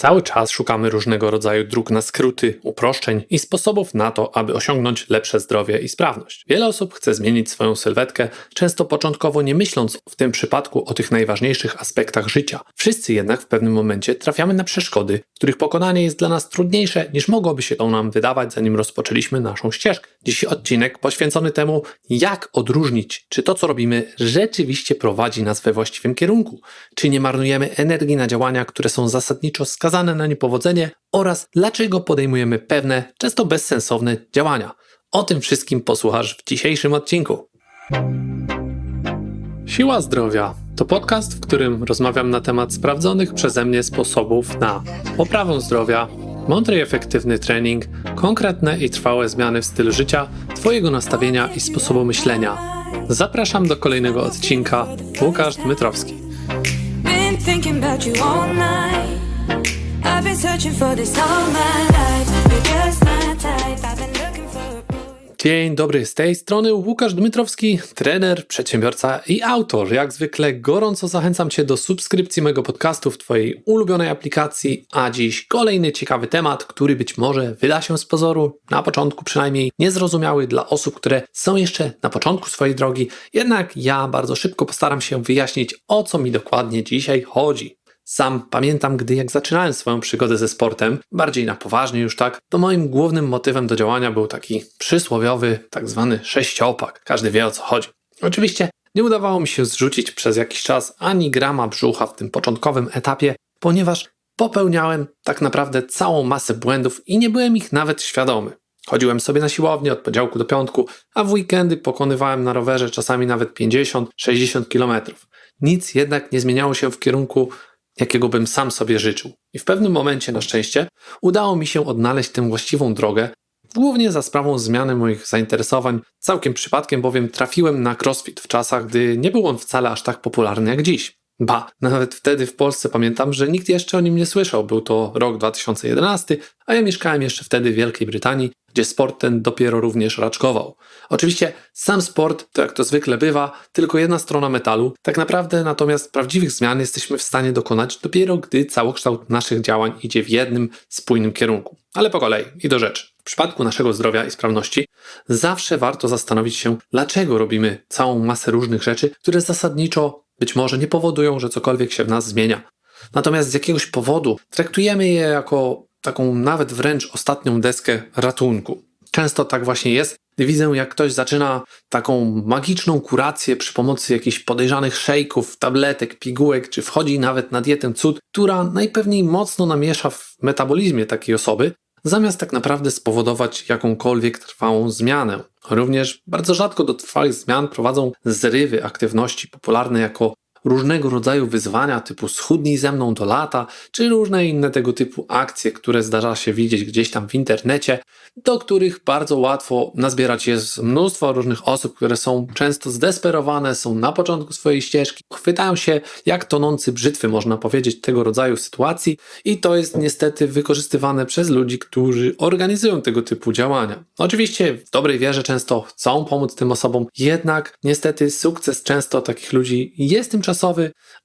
Cały czas szukamy różnego rodzaju dróg na skróty, uproszczeń i sposobów na to, aby osiągnąć lepsze zdrowie i sprawność. Wiele osób chce zmienić swoją sylwetkę, często początkowo nie myśląc w tym przypadku o tych najważniejszych aspektach życia. Wszyscy jednak w pewnym momencie trafiamy na przeszkody, których pokonanie jest dla nas trudniejsze niż mogłoby się to nam wydawać, zanim rozpoczęliśmy naszą ścieżkę. Dziś odcinek poświęcony temu, jak odróżnić, czy to co robimy rzeczywiście prowadzi nas we właściwym kierunku, czy nie marnujemy energii na działania, które są zasadniczo skazane na niepowodzenie oraz dlaczego podejmujemy pewne, często bezsensowne działania. O tym wszystkim posłuchasz w dzisiejszym odcinku. Siła Zdrowia to podcast, w którym rozmawiam na temat sprawdzonych przeze mnie sposobów na poprawę zdrowia, mądry i efektywny trening, konkretne i trwałe zmiany w stylu życia, Twojego nastawienia i sposobu myślenia. Zapraszam do kolejnego odcinka. Łukasz Dmytrowski. Dzień dobry, z tej strony Łukasz Dmytrowski, trener, przedsiębiorca i autor. Jak zwykle gorąco zachęcam Cię do subskrypcji mojego podcastu w Twojej ulubionej aplikacji, a dziś kolejny ciekawy temat, który być może wyda się z pozoru, na początku przynajmniej, niezrozumiały dla osób, które są jeszcze na początku swojej drogi, jednak ja bardzo szybko postaram się wyjaśnić, o co mi dokładnie dzisiaj chodzi. Sam pamiętam, gdy jak zaczynałem swoją przygodę ze sportem, bardziej na poważnie już tak, to moim głównym motywem do działania był taki przysłowiowy, tak zwany sześciopak. Każdy wie o co chodzi. Oczywiście nie udawało mi się zrzucić przez jakiś czas ani grama brzucha w tym początkowym etapie, ponieważ popełniałem tak naprawdę całą masę błędów i nie byłem ich nawet świadomy. Chodziłem sobie na siłownię od poniedziałku do piątku, a w weekendy pokonywałem na rowerze czasami nawet 50-60 km. Nic jednak nie zmieniało się w kierunku jakiego bym sam sobie życzył. I w pewnym momencie, na szczęście, udało mi się odnaleźć tę właściwą drogę, głównie za sprawą zmiany moich zainteresowań. Całkiem przypadkiem bowiem trafiłem na crossfit w czasach, gdy nie był on wcale aż tak popularny jak dziś. Ba, nawet wtedy w Polsce pamiętam, że nikt jeszcze o nim nie słyszał. Był to rok 2011, a ja mieszkałem jeszcze wtedy w Wielkiej Brytanii, gdzie sport ten dopiero również raczkował. Oczywiście sam sport, to jak to zwykle bywa, tylko jedna strona metalu. Tak naprawdę natomiast prawdziwych zmian jesteśmy w stanie dokonać dopiero gdy całokształt naszych działań idzie w jednym spójnym kierunku. Ale po kolei i do rzeczy. W przypadku naszego zdrowia i sprawności zawsze warto zastanowić się, dlaczego robimy całą masę różnych rzeczy, które zasadniczo być może nie powodują, że cokolwiek się w nas zmienia. Natomiast z jakiegoś powodu traktujemy je jako taką nawet wręcz ostatnią deskę ratunku. Często tak właśnie jest, widzę, jak ktoś zaczyna taką magiczną kurację przy pomocy jakichś podejrzanych szejków, tabletek, pigułek, czy wchodzi nawet na dietę cud, która najpewniej mocno namiesza w metabolizmie takiej osoby, zamiast tak naprawdę spowodować jakąkolwiek trwałą zmianę. Również bardzo rzadko do trwałych zmian prowadzą zrywy aktywności popularne jako różnego rodzaju wyzwania typu schudnij ze mną do lata, czy różne inne tego typu akcje, które zdarza się widzieć gdzieś tam w internecie, do których bardzo łatwo nazbierać jest mnóstwo różnych osób, które są często zdesperowane, są na początku swojej ścieżki, chwytają się jak tonący brzytwy, można powiedzieć, tego rodzaju sytuacji i to jest niestety wykorzystywane przez ludzi, którzy organizują tego typu działania. Oczywiście w dobrej wierze często chcą pomóc tym osobom, jednak niestety sukces często takich ludzi jest tymczasowy,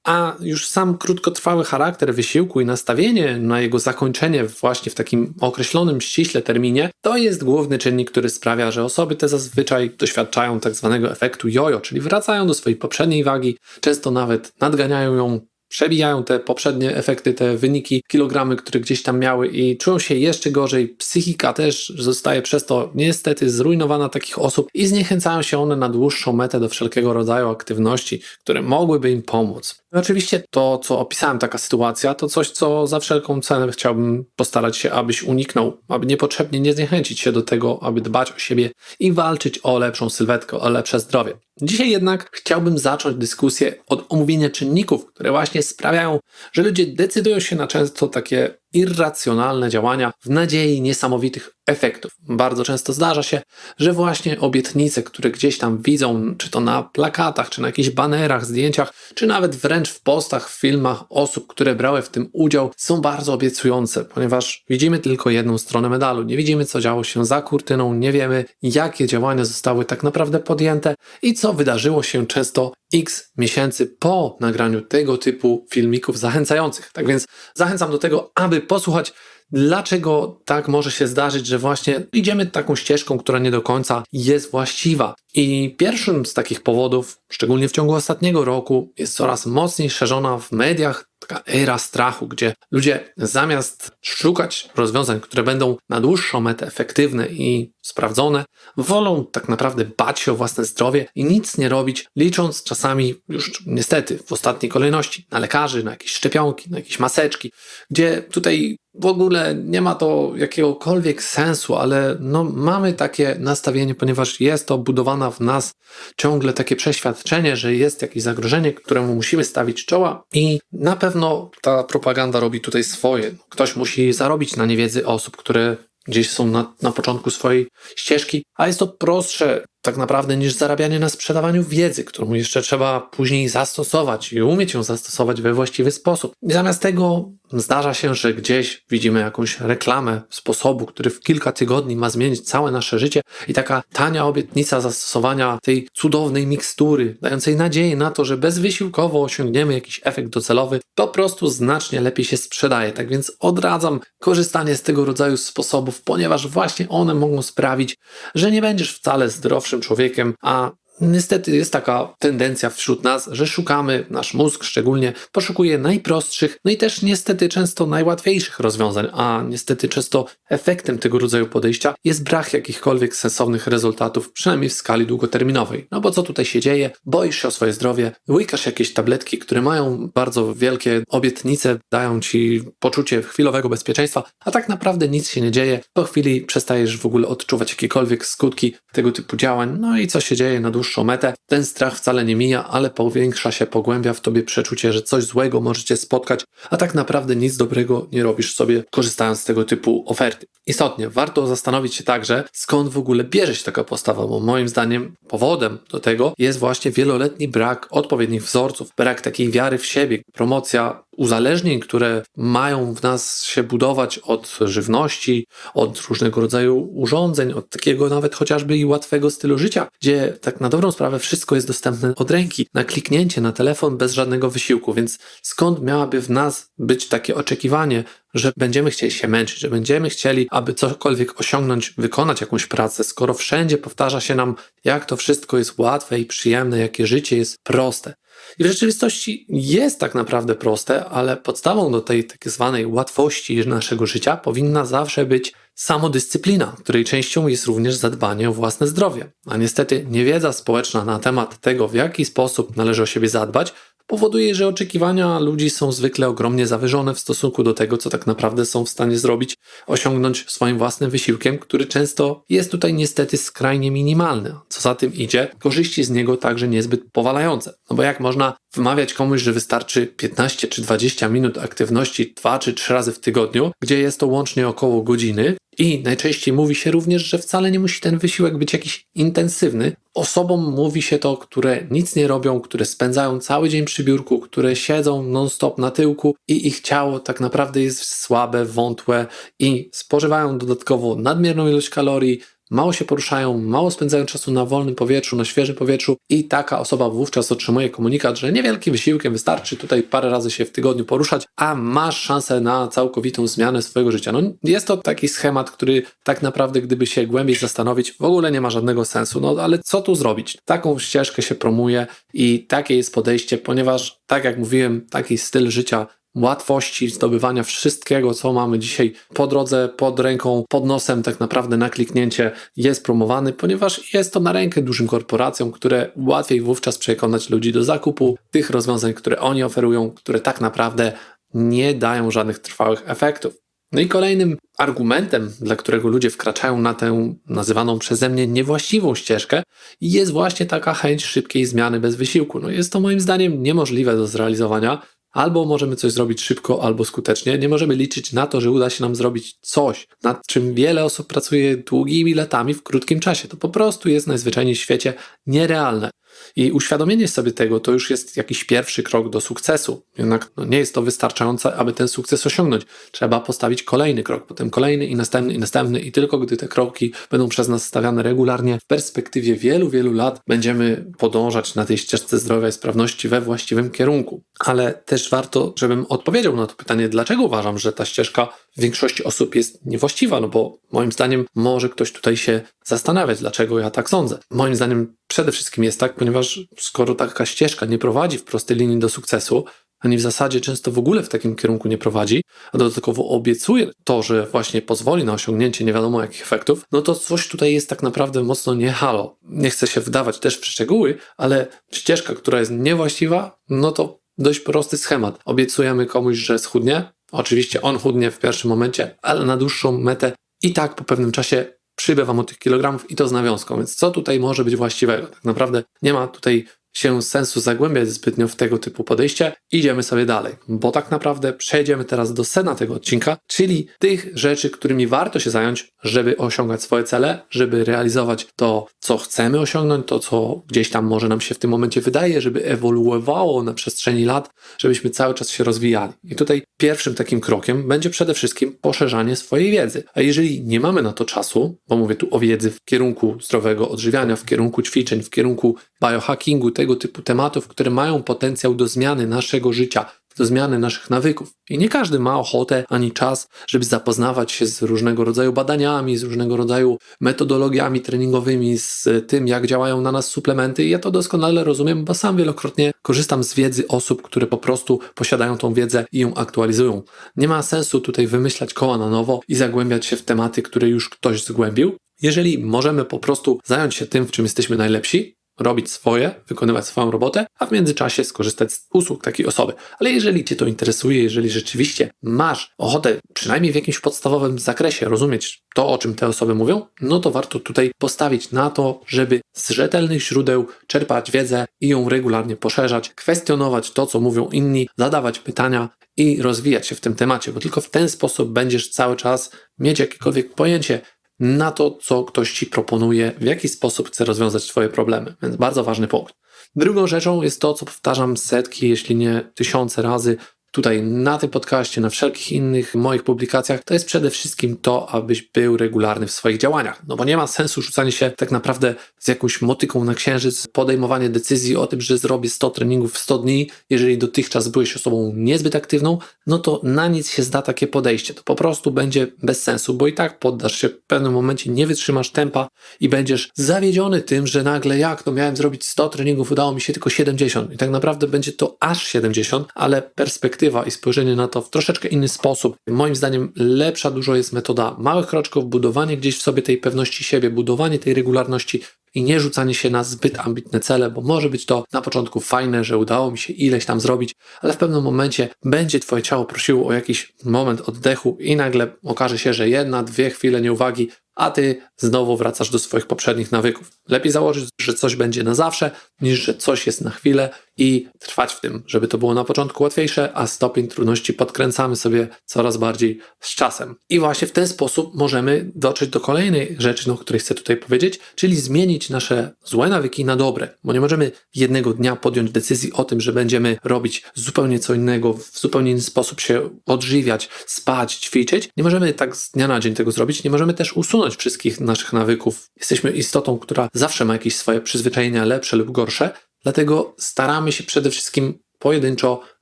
a już sam krótkotrwały charakter wysiłku i nastawienie na jego zakończenie właśnie w takim określonym ściśle terminie, to jest główny czynnik, który sprawia, że osoby te zazwyczaj doświadczają tak zwanego efektu jojo, czyli wracają do swojej poprzedniej wagi, często nawet nadganiają ją przebijają te poprzednie efekty, te wyniki, kilogramy, które gdzieś tam miały i czują się jeszcze gorzej. Psychika też zostaje przez to niestety zrujnowana takich osób i zniechęcają się one na dłuższą metę do wszelkiego rodzaju aktywności, które mogłyby im pomóc. No oczywiście to, co opisałem, taka sytuacja, to coś, co za wszelką cenę chciałbym postarać się, abyś uniknął, aby niepotrzebnie nie zniechęcić się do tego, aby dbać o siebie i walczyć o lepszą sylwetkę, o lepsze zdrowie. Dzisiaj jednak chciałbym zacząć dyskusję od omówienia czynników, które właśnie sprawiają, że ludzie decydują się na często takie irracjonalne działania w nadziei niesamowitych efektów. Bardzo często zdarza się, że właśnie obietnice, które gdzieś tam widzą, czy to na plakatach, czy na jakichś banerach, zdjęciach, czy nawet wręcz w postach, w filmach osób, które brały w tym udział, są bardzo obiecujące, ponieważ widzimy tylko jedną stronę medalu. Nie widzimy, co działo się za kurtyną, nie wiemy, jakie działania zostały tak naprawdę podjęte i co wydarzyło się często x miesięcy po nagraniu tego typu filmików zachęcających. Tak więc zachęcam do tego, aby posłuchać dlaczego tak może się zdarzyć, że właśnie idziemy taką ścieżką, która nie do końca jest właściwa. I pierwszym z takich powodów, szczególnie w ciągu ostatniego roku, jest coraz mocniej szerzona w mediach taka era strachu, gdzie ludzie zamiast szukać rozwiązań, które będą na dłuższą metę efektywne i sprawdzone, wolą tak naprawdę bać się o własne zdrowie i nic nie robić, licząc czasami już niestety w ostatniej kolejności na lekarzy, na jakieś szczepionki, na jakieś maseczki, gdzie tutaj w ogóle nie ma to jakiegokolwiek sensu, ale no, mamy takie nastawienie, ponieważ jest to budowana w nas ciągle takie przeświadczenie, że jest jakieś zagrożenie, któremu musimy stawić czoła i na pewno ta propaganda robi tutaj swoje. Ktoś musi zarobić na niewiedzy osób, które gdzieś są na, na początku swojej ścieżki, a jest to prostsze tak naprawdę niż zarabianie na sprzedawaniu wiedzy, którą jeszcze trzeba później zastosować i umieć ją zastosować we właściwy sposób. I zamiast tego zdarza się, że gdzieś widzimy jakąś reklamę sposobu, który w kilka tygodni ma zmienić całe nasze życie i taka tania obietnica zastosowania tej cudownej mikstury, dającej nadzieję na to, że bezwysiłkowo osiągniemy jakiś efekt docelowy, po prostu znacznie lepiej się sprzedaje. Tak więc odradzam korzystanie z tego rodzaju sposobów, ponieważ właśnie one mogą sprawić, że nie będziesz wcale zdrowszym człowiekiem, a Niestety jest taka tendencja wśród nas, że szukamy, nasz mózg szczególnie poszukuje najprostszych, no i też niestety często najłatwiejszych rozwiązań, a niestety często efektem tego rodzaju podejścia jest brak jakichkolwiek sensownych rezultatów, przynajmniej w skali długoterminowej. No bo co tutaj się dzieje? Boisz się o swoje zdrowie, łykasz jakieś tabletki, które mają bardzo wielkie obietnice, dają ci poczucie chwilowego bezpieczeństwa, a tak naprawdę nic się nie dzieje. Po chwili przestajesz w ogóle odczuwać jakiekolwiek skutki tego typu działań, no i co się dzieje na dłuższą metę? Ten strach wcale nie mija, ale powiększa się, pogłębia w tobie przeczucie, że coś złego może cię spotkać, a tak naprawdę nic dobrego nie robisz sobie, korzystając z tego typu oferty. Istotnie, warto zastanowić się także, skąd w ogóle bierze się taka postawa, bo moim zdaniem powodem do tego jest właśnie wieloletni brak odpowiednich wzorców, brak takiej wiary w siebie, promocja uzależnień, które mają w nas się budować od żywności, od różnego rodzaju urządzeń, od takiego nawet chociażby i łatwego stylu życia, gdzie tak na dobrą sprawę wszystko jest dostępne od ręki, na kliknięcie, na telefon bez żadnego wysiłku, więc skąd miałaby w nas być takie oczekiwanie, że będziemy chcieli się męczyć, że będziemy chcieli, aby cokolwiek osiągnąć, wykonać jakąś pracę, skoro wszędzie powtarza się nam, jak to wszystko jest łatwe i przyjemne, jakie życie jest proste. I w rzeczywistości jest tak naprawdę proste, ale podstawą do tej tak zwanej łatwości naszego życia powinna zawsze być samodyscyplina, której częścią jest również zadbanie o własne zdrowie. A niestety niewiedza społeczna na temat tego, w jaki sposób należy o siebie zadbać, powoduje, że oczekiwania ludzi są zwykle ogromnie zawyżone w stosunku do tego, co tak naprawdę są w stanie zrobić, osiągnąć swoim własnym wysiłkiem, który często jest tutaj niestety skrajnie minimalny. Co za tym idzie, korzyści z niego także niezbyt powalające. No bo jak można wmawiać komuś, że wystarczy 15 czy 20 minut aktywności 2 czy 3 razy w tygodniu, gdzie jest to łącznie około godziny, i najczęściej mówi się również, że wcale nie musi ten wysiłek być jakiś intensywny. Osobom mówi się to, które nic nie robią, które spędzają cały dzień przy biurku, które siedzą non-stop na tyłku i ich ciało tak naprawdę jest słabe, wątłe i spożywają dodatkowo nadmierną ilość kalorii, mało się poruszają, mało spędzają czasu na wolnym powietrzu, na świeżym powietrzu i taka osoba wówczas otrzymuje komunikat, że niewielkim wysiłkiem wystarczy tutaj parę razy się w tygodniu poruszać, a masz szansę na całkowitą zmianę swojego życia. No jest to taki schemat, który tak naprawdę gdyby się głębiej zastanowić, w ogóle nie ma żadnego sensu. No ale co tu zrobić? Taką ścieżkę się promuje i takie jest podejście, ponieważ tak jak mówiłem, taki styl życia łatwości zdobywania wszystkiego, co mamy dzisiaj po drodze, pod ręką, pod nosem, tak naprawdę na kliknięcie jest promowany, ponieważ jest to na rękę dużym korporacjom, które łatwiej wówczas przekonać ludzi do zakupu tych rozwiązań, które oni oferują, które tak naprawdę nie dają żadnych trwałych efektów. No i kolejnym argumentem, dla którego ludzie wkraczają na tę nazywaną przeze mnie niewłaściwą ścieżkę, jest właśnie taka chęć szybkiej zmiany bez wysiłku. No jest to moim zdaniem niemożliwe do zrealizowania, Albo możemy coś zrobić szybko, albo skutecznie. Nie możemy liczyć na to, że uda się nam zrobić coś, nad czym wiele osób pracuje długimi latami w krótkim czasie. To po prostu jest najzwyczajniej w świecie nierealne. I uświadomienie sobie tego to już jest jakiś pierwszy krok do sukcesu. Jednak no, nie jest to wystarczające, aby ten sukces osiągnąć. Trzeba postawić kolejny krok, potem kolejny i następny i następny i tylko gdy te kroki będą przez nas stawiane regularnie, w perspektywie wielu, wielu lat będziemy podążać na tej ścieżce zdrowia i sprawności we właściwym kierunku. Ale też warto, żebym odpowiedział na to pytanie, dlaczego uważam, że ta ścieżka w większości osób jest niewłaściwa, no bo moim zdaniem może ktoś tutaj się zastanawiać, dlaczego ja tak sądzę. Moim zdaniem przede wszystkim jest tak, ponieważ skoro taka ścieżka nie prowadzi w prostej linii do sukcesu, ani w zasadzie często w ogóle w takim kierunku nie prowadzi, a dodatkowo obiecuje to, że właśnie pozwoli na osiągnięcie nie wiadomo jakich efektów, no to coś tutaj jest tak naprawdę mocno nie halo. Nie chcę się wdawać też w szczegóły, ale ścieżka, która jest niewłaściwa, no to dość prosty schemat. Obiecujemy komuś, że schudnie, Oczywiście on chudnie w pierwszym momencie, ale na dłuższą metę i tak po pewnym czasie przybywa mu tych kilogramów i to z nawiązką. Więc co tutaj może być właściwego? Tak naprawdę nie ma tutaj się sensu zagłębiać zbytnio w tego typu podejście. Idziemy sobie dalej, bo tak naprawdę przejdziemy teraz do sena tego odcinka, czyli tych rzeczy, którymi warto się zająć, żeby osiągać swoje cele, żeby realizować to, co chcemy osiągnąć, to, co gdzieś tam może nam się w tym momencie wydaje, żeby ewoluowało na przestrzeni lat, żebyśmy cały czas się rozwijali. I tutaj pierwszym takim krokiem będzie przede wszystkim poszerzanie swojej wiedzy. A jeżeli nie mamy na to czasu, bo mówię tu o wiedzy w kierunku zdrowego odżywiania, w kierunku ćwiczeń, w kierunku biohackingu, tego typu tematów, które mają potencjał do zmiany naszego życia, do zmiany naszych nawyków. I nie każdy ma ochotę ani czas, żeby zapoznawać się z różnego rodzaju badaniami, z różnego rodzaju metodologiami treningowymi, z tym, jak działają na nas suplementy. I ja to doskonale rozumiem, bo sam wielokrotnie korzystam z wiedzy osób, które po prostu posiadają tą wiedzę i ją aktualizują. Nie ma sensu tutaj wymyślać koła na nowo i zagłębiać się w tematy, które już ktoś zgłębił. Jeżeli możemy po prostu zająć się tym, w czym jesteśmy najlepsi, robić swoje, wykonywać swoją robotę, a w międzyczasie skorzystać z usług takiej osoby. Ale jeżeli Cię to interesuje, jeżeli rzeczywiście masz ochotę, przynajmniej w jakimś podstawowym zakresie, rozumieć to, o czym te osoby mówią, no to warto tutaj postawić na to, żeby z rzetelnych źródeł czerpać wiedzę i ją regularnie poszerzać, kwestionować to, co mówią inni, zadawać pytania i rozwijać się w tym temacie, bo tylko w ten sposób będziesz cały czas mieć jakiekolwiek pojęcie, na to, co ktoś ci proponuje, w jaki sposób chce rozwiązać Twoje problemy. Więc bardzo ważny punkt. Drugą rzeczą jest to, co powtarzam setki, jeśli nie tysiące razy tutaj na tym podcaście, na wszelkich innych moich publikacjach, to jest przede wszystkim to, abyś był regularny w swoich działaniach. No bo nie ma sensu rzucanie się tak naprawdę z jakąś motyką na księżyc, podejmowanie decyzji o tym, że zrobię 100 treningów w 100 dni. Jeżeli dotychczas byłeś osobą niezbyt aktywną, no to na nic się zda takie podejście. To po prostu będzie bez sensu, bo i tak poddasz się w pewnym momencie, nie wytrzymasz tempa i będziesz zawiedziony tym, że nagle jak to miałem zrobić 100 treningów, udało mi się tylko 70. I tak naprawdę będzie to aż 70, ale perspektywa i spojrzenie na to w troszeczkę inny sposób. Moim zdaniem lepsza dużo jest metoda małych kroczków, budowanie gdzieś w sobie tej pewności siebie, budowanie tej regularności i nie rzucanie się na zbyt ambitne cele, bo może być to na początku fajne, że udało mi się ileś tam zrobić, ale w pewnym momencie będzie Twoje ciało prosiło o jakiś moment oddechu i nagle okaże się, że jedna, dwie chwile nieuwagi a ty znowu wracasz do swoich poprzednich nawyków. Lepiej założyć, że coś będzie na zawsze, niż że coś jest na chwilę i trwać w tym, żeby to było na początku łatwiejsze, a stopień trudności podkręcamy sobie coraz bardziej z czasem. I właśnie w ten sposób możemy dotrzeć do kolejnej rzeczy, no, o której chcę tutaj powiedzieć, czyli zmienić nasze złe nawyki na dobre, bo nie możemy jednego dnia podjąć decyzji o tym, że będziemy robić zupełnie co innego, w zupełnie inny sposób się odżywiać, spać, ćwiczyć. Nie możemy tak z dnia na dzień tego zrobić, nie możemy też usunąć wszystkich naszych nawyków. Jesteśmy istotą, która zawsze ma jakieś swoje przyzwyczajenia lepsze lub gorsze, dlatego staramy się przede wszystkim pojedynczo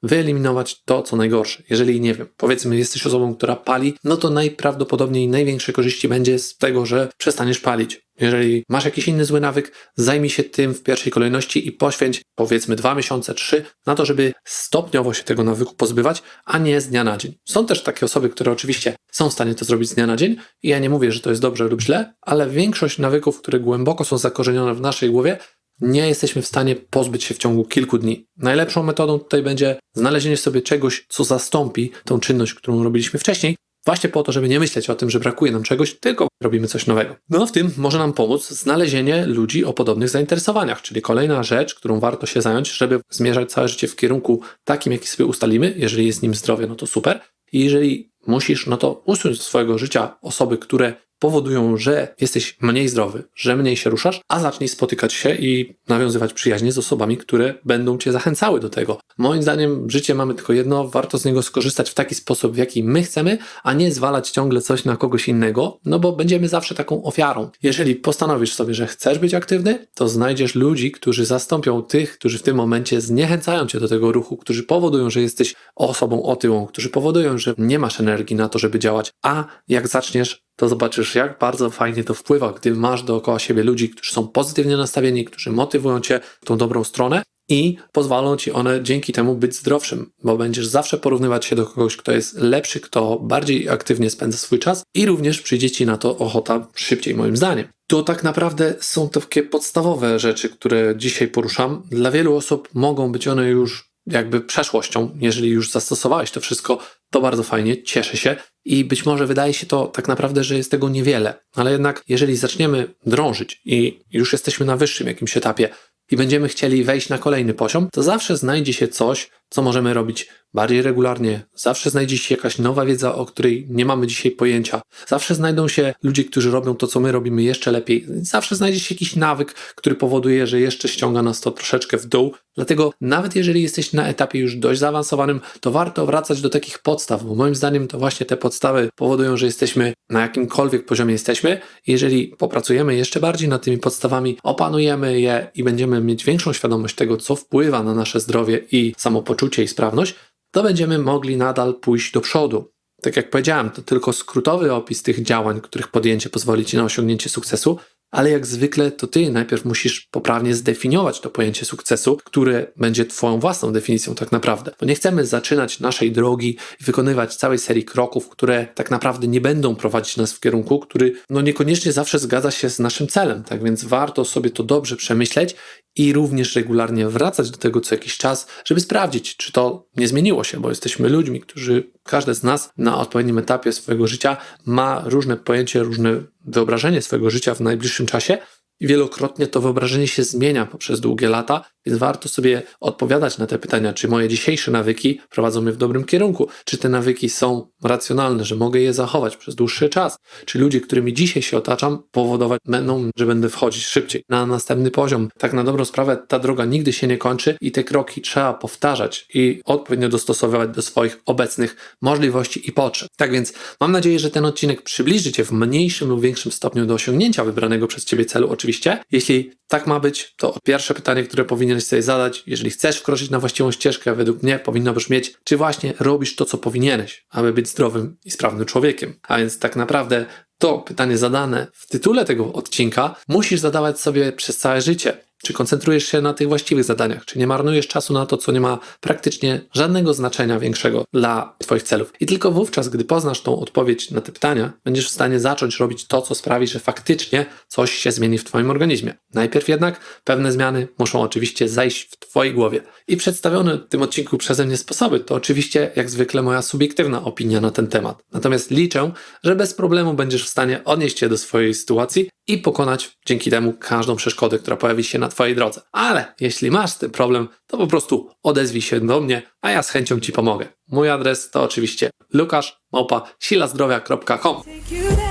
wyeliminować to, co najgorsze. Jeżeli, nie wiem, powiedzmy, jesteś osobą, która pali, no to najprawdopodobniej największe korzyści będzie z tego, że przestaniesz palić. Jeżeli masz jakiś inny zły nawyk, zajmij się tym w pierwszej kolejności i poświęć powiedzmy dwa miesiące, trzy na to, żeby stopniowo się tego nawyku pozbywać, a nie z dnia na dzień. Są też takie osoby, które oczywiście są w stanie to zrobić z dnia na dzień i ja nie mówię, że to jest dobrze lub źle, ale większość nawyków, które głęboko są zakorzenione w naszej głowie, nie jesteśmy w stanie pozbyć się w ciągu kilku dni. Najlepszą metodą tutaj będzie znalezienie sobie czegoś, co zastąpi tą czynność, którą robiliśmy wcześniej, właśnie po to, żeby nie myśleć o tym, że brakuje nam czegoś, tylko robimy coś nowego. No w tym może nam pomóc znalezienie ludzi o podobnych zainteresowaniach, czyli kolejna rzecz, którą warto się zająć, żeby zmierzać całe życie w kierunku takim, jaki sobie ustalimy. Jeżeli jest nim zdrowie, no to super. I jeżeli musisz, no to usunąć z swojego życia osoby, które powodują, że jesteś mniej zdrowy, że mniej się ruszasz, a zacznij spotykać się i nawiązywać przyjaźnie z osobami, które będą cię zachęcały do tego. Moim zdaniem życie mamy tylko jedno, warto z niego skorzystać w taki sposób, w jaki my chcemy, a nie zwalać ciągle coś na kogoś innego, no bo będziemy zawsze taką ofiarą. Jeżeli postanowisz sobie, że chcesz być aktywny, to znajdziesz ludzi, którzy zastąpią tych, którzy w tym momencie zniechęcają cię do tego ruchu, którzy powodują, że jesteś osobą otyłą, którzy powodują, że nie masz energii na to, żeby działać, a jak zaczniesz to zobaczysz, jak bardzo fajnie to wpływa, gdy masz dookoła siebie ludzi, którzy są pozytywnie nastawieni, którzy motywują cię w tą dobrą stronę i pozwolą ci one dzięki temu być zdrowszym, bo będziesz zawsze porównywać się do kogoś, kto jest lepszy, kto bardziej aktywnie spędza swój czas i również przyjdzie ci na to ochota szybciej, moim zdaniem. To tak naprawdę są takie podstawowe rzeczy, które dzisiaj poruszam. Dla wielu osób mogą być one już jakby przeszłością. Jeżeli już zastosowałeś to wszystko, to bardzo fajnie, cieszę się. I być może wydaje się to tak naprawdę, że jest tego niewiele, ale jednak jeżeli zaczniemy drążyć i już jesteśmy na wyższym jakimś etapie i będziemy chcieli wejść na kolejny poziom, to zawsze znajdzie się coś, co możemy robić bardziej regularnie. Zawsze znajdzie się jakaś nowa wiedza, o której nie mamy dzisiaj pojęcia. Zawsze znajdą się ludzie, którzy robią to, co my robimy jeszcze lepiej. Zawsze znajdzie się jakiś nawyk, który powoduje, że jeszcze ściąga nas to troszeczkę w dół. Dlatego nawet jeżeli jesteś na etapie już dość zaawansowanym, to warto wracać do takich podstaw, bo moim zdaniem to właśnie te podstawy powodują, że jesteśmy na jakimkolwiek poziomie jesteśmy. Jeżeli popracujemy jeszcze bardziej nad tymi podstawami, opanujemy je i będziemy mieć większą świadomość tego, co wpływa na nasze zdrowie i samopoczucie i sprawność, to będziemy mogli nadal pójść do przodu. Tak jak powiedziałem, to tylko skrótowy opis tych działań, których podjęcie pozwoli Ci na osiągnięcie sukcesu, ale jak zwykle to Ty najpierw musisz poprawnie zdefiniować to pojęcie sukcesu, które będzie Twoją własną definicją tak naprawdę. Bo nie chcemy zaczynać naszej drogi i wykonywać całej serii kroków, które tak naprawdę nie będą prowadzić nas w kierunku, który no niekoniecznie zawsze zgadza się z naszym celem. Tak więc warto sobie to dobrze przemyśleć i również regularnie wracać do tego co jakiś czas, żeby sprawdzić, czy to nie zmieniło się, bo jesteśmy ludźmi, którzy, każdy z nas na odpowiednim etapie swojego życia ma różne pojęcie, różne wyobrażenie swojego życia w najbliższym czasie i wielokrotnie to wyobrażenie się zmienia poprzez długie lata, więc warto sobie odpowiadać na te pytania, czy moje dzisiejsze nawyki prowadzą mnie w dobrym kierunku, czy te nawyki są racjonalne, że mogę je zachować przez dłuższy czas, czy ludzie, którymi dzisiaj się otaczam, powodować będą, że będę wchodzić szybciej na następny poziom. Tak na dobrą sprawę ta droga nigdy się nie kończy i te kroki trzeba powtarzać i odpowiednio dostosowywać do swoich obecnych możliwości i potrzeb. Tak więc mam nadzieję, że ten odcinek przybliży Cię w mniejszym lub większym stopniu do osiągnięcia wybranego przez Ciebie celu, oczywiście. Jeśli tak ma być, to pierwsze pytanie, które powinieneś sobie zadać, jeżeli chcesz wkroczyć na właściwą ścieżkę, według mnie powinno brzmieć, czy właśnie robisz to, co powinieneś, aby być zdrowym i sprawnym człowiekiem. A więc tak naprawdę to pytanie zadane w tytule tego odcinka musisz zadawać sobie przez całe życie. Czy koncentrujesz się na tych właściwych zadaniach? Czy nie marnujesz czasu na to, co nie ma praktycznie żadnego znaczenia większego dla Twoich celów? I tylko wówczas, gdy poznasz tą odpowiedź na te pytania, będziesz w stanie zacząć robić to, co sprawi, że faktycznie coś się zmieni w Twoim organizmie. Najpierw jednak pewne zmiany muszą oczywiście zajść w Twojej głowie. I przedstawione w tym odcinku przeze mnie sposoby to oczywiście, jak zwykle, moja subiektywna opinia na ten temat. Natomiast liczę, że bez problemu będziesz w stanie odnieść się do swojej sytuacji i pokonać dzięki temu każdą przeszkodę, która pojawi się na Twojej drodze. Ale jeśli masz tym problem, to po prostu odezwij się do mnie, a ja z chęcią Ci pomogę. Mój adres to oczywiście lukasz.silazdrowia.com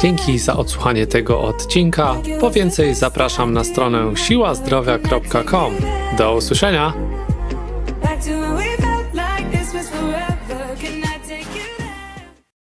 Dzięki za odsłuchanie tego odcinka. Po więcej zapraszam na stronę siłazdrowia.com. Do usłyszenia!